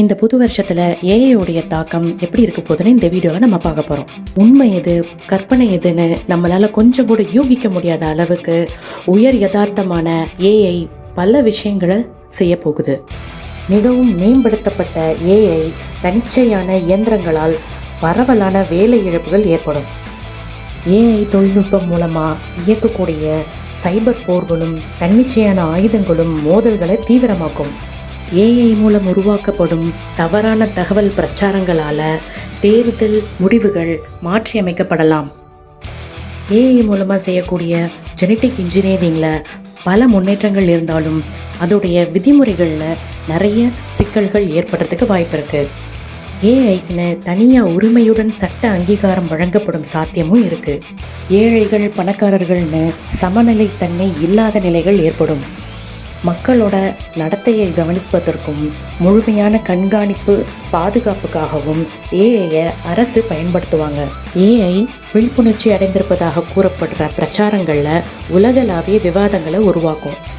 இந்த புது வருஷத்தில் ஏஐயோடைய தாக்கம் எப்படி இருக்க போகுதுன்னு இந்த வீடியோவில் நம்ம பார்க்க போகிறோம் உண்மை எது கற்பனை எதுன்னு நம்மளால் கொஞ்சம் கூட யூகிக்க முடியாத அளவுக்கு உயர் யதார்த்தமான ஏஐ பல விஷயங்களை செய்ய போகுது. மிகவும் மேம்படுத்தப்பட்ட ஏஐ தனிச்சையான இயந்திரங்களால் பரவலான வேலை இழப்புகள் ஏற்படும். ஏஐ தொழில்நுட்பம் மூலமாக இயக்கக்கூடிய சைபர் போர்களும் தன்னிச்சையான ஆயுதங்களும் மோதல்களை தீவிரமாக்கும். ஏஐ மூலம் உருவாக்கப்படும் தவறான தகவல் பிரச்சாரங்களால தேர்தல் முடிவுகள் மாற்றியமைக்கப்படலாம். ஏஐ மூலமாக செய்யக்கூடிய ஜெனட்டிக் இன்ஜினியரிங்கில் பல முன்னேற்றங்கள் இருந்தாலும் அதோடைய விதிமுறைகளில் நிறைய சிக்கல்கள் ஏற்படுறதுக்கு வாய்ப்பு இருக்குது ஏஐக்குன்னு தனியாக உரிமையுடன் சட்ட அங்கீகாரம் வழங்கப்படும் சாத்தியமும் இருக்குது ஏழைகள் பணக்காரர்கள்னு சமநிலைத்தன்மை இல்லாத நிலைகள் ஏற்படும். மக்களோட நடத்தையை கவனிப்பதற்கும் முழுமையான கண்காணிப்பு பாதுகாப்புக்காகவும் ஏஐயை அரசு பயன்படுத்துவாங்க. ஏஐ விழிப்புணர்ச்சி அடைந்திருப்பதாக கூறப்படுற பிரச்சாரங்களில் உலகளாவிய விவாதங்களை உருவாக்கும்.